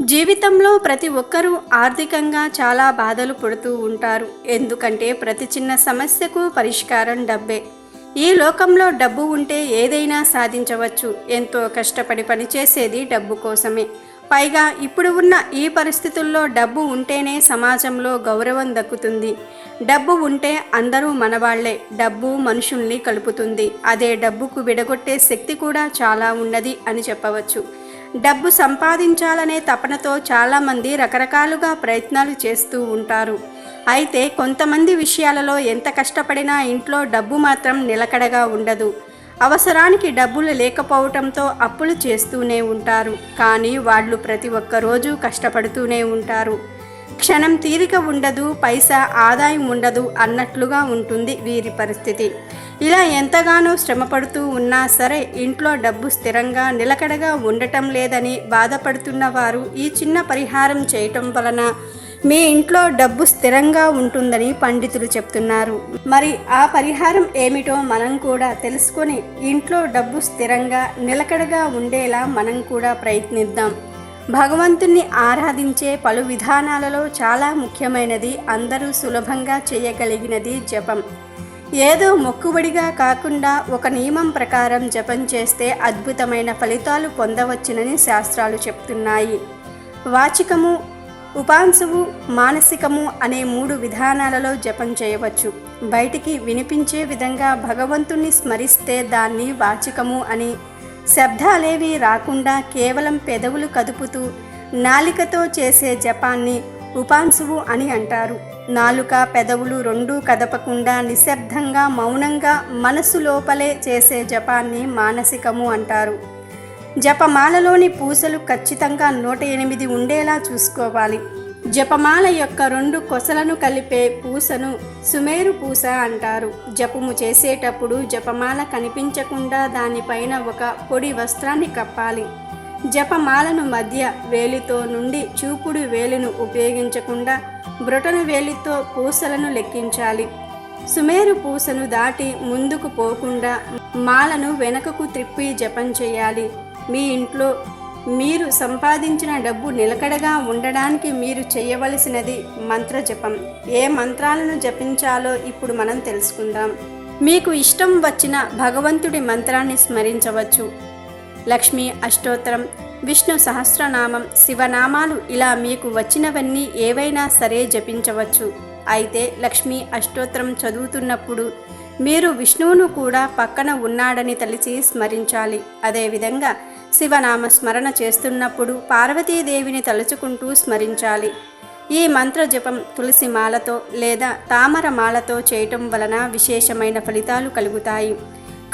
జీవితంలో ప్రతి ఒక్కరూ ఆర్థికంగా చాలా బాధలు పడుతూ ఉంటారు. ఎందుకంటే ప్రతి చిన్న సమస్యకు పరిష్కారం డబ్బే. ఈ లోకంలో డబ్బు ఉంటే ఏదైనా సాధించవచ్చు. ఎంతో కష్టపడి పనిచేసేది డబ్బు కోసమే. పైగా ఇప్పుడు ఉన్న ఈ పరిస్థితుల్లో డబ్బు ఉంటేనే సమాజంలో గౌరవం దక్కుతుంది. డబ్బు ఉంటే అందరూ మనవాళ్ళే. డబ్బు మనుషుల్ని కలుపుతుంది. అదే డబ్బుకు విడగొట్టే శక్తి కూడా చాలా ఉన్నది అని చెప్పవచ్చు. డబ్బు సంపాదించాలనే తపనతో చాలామంది రకరకాలుగా ప్రయత్నాలు చేస్తూ ఉంటారు. అయితే కొంతమంది విషయాలలో ఎంత కష్టపడినా ఇంట్లో డబ్బు మాత్రం నిలకడగా ఉండదు. అవసరానికి డబ్బులు లేకపోవటంతో అప్పులు చేస్తూనే ఉంటారు. కానీ వాళ్ళు ప్రతి ఒక్కరోజు కష్టపడుతూనే ఉంటారు. క్షణం తీరిక ఉండదు పైసా ఆదాయం ఉండదు అన్నట్లుగా ఉంటుంది వీరి పరిస్థితి. ఇలా ఎంతగానో శ్రమపడుతూ ఉన్నా సరే ఇంట్లో డబ్బు స్థిరంగా నిలకడగా ఉండటం లేదని బాధపడుతున్న వారు ఈ చిన్న పరిహారం చేయటం వలన మీ ఇంట్లో డబ్బు స్థిరంగా ఉంటుందని పండితులు చెప్తున్నారు. మరి ఆ పరిహారం ఏమిటో మనం కూడా తెలుసుకొని ఇంట్లో డబ్బు స్థిరంగా నిలకడగా ఉండేలా మనం కూడా ప్రయత్నిద్దాం. భగవంతుణ్ణి ఆరాధించే పలు విధానాలలో చాలా ముఖ్యమైనది అందరూ సులభంగా చేయగలిగినది జపం. ఏదో మొక్కుబడిగా కాకుండా ఒక నియమం ప్రకారం జపం చేస్తే అద్భుతమైన ఫలితాలు పొందవచ్చునని శాస్త్రాలు చెప్తున్నాయి. వాచికము ఉపాంశువు మానసికము అనే మూడు విధానాలలో జపం చేయవచ్చు. బయటికి వినిపించే విధంగా భగవంతుణ్ణి స్మరిస్తే దాన్ని వాచికము అని శబ్దాలేవి రాకుండా కేవలం పెదవులు కదుపుతూ నాలికతో చేసే జపాన్ని ఉపాంశువు అని అంటారు. నాలుక పెదవులు రెండూ కదపకుండా నిశ్శబ్దంగా మౌనంగా మనసు లోపలే చేసే జపాన్ని మానసికము అంటారు. జపమాలలోని పూసలు ఖచ్చితంగా నూట ఎనిమిది ఉండేలా చూసుకోవాలి. జపమాల యొక్క రెండు కొసలను కలిపే పూసను సుమేరు పూస అంటారు. జపము చేసేటప్పుడు జపమాల కనిపించకుండా దానిపైన ఒక పొడి వస్త్రాన్ని కప్పాలి. జపమాలను మధ్య వేలితో నుండి చూపుడు వేలును ఉపయోగించకుండా బ్రొటను వేలితో పూసలను లెక్కించాలి. సుమేరు పూసను దాటి ముందుకు పోకుండా మాలను వెనకకు త్రిప్పి జపం చేయాలి. మీ ఇంట్లో మీరు సంపాదించిన డబ్బు నిలకడగా ఉండడానికి మీరు చేయవలసినది మంత్ర జపం ఏ మంత్రాలను జపించాలో ఇప్పుడు మనం తెలుసుకుందాం. మీకు ఇష్టం వచ్చిన భగవంతుడి మంత్రాన్ని స్మరించవచ్చు. లక్ష్మీ అష్టోత్తరం విష్ణు సహస్రనామం శివనామాలు ఇలా మీకు వచ్చినవన్నీ ఏవైనా సరే జపించవచ్చు. అయితే లక్ష్మీ అష్టోత్తరం చదువుతున్నప్పుడు మీరు విష్ణువును కూడా పక్కన ఉన్నాడని తలిచి స్మరించాలి. అదేవిధంగా శివనామ స్మరణ చేస్తున్నప్పుడు పార్వతీదేవిని తలుచుకుంటూ స్మరించాలి. ఈ మంత్ర జపం తులసి మాలతో లేదా తామర మాలతో చేయటం వలన విశేషమైన ఫలితాలు కలుగుతాయి.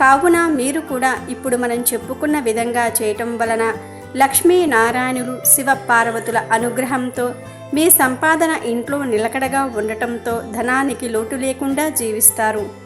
కావున మీరు కూడా ఇప్పుడు మనం చెప్పుకున్న విధంగా చేయటం వలన లక్ష్మీ నారాయణులు శివ పార్వతుల అనుగ్రహంతో మీ సంపాదన ఇంట్లో నిలకడగా ఉండటంతో ధనానికి లోటు లేకుండా జీవిస్తారు.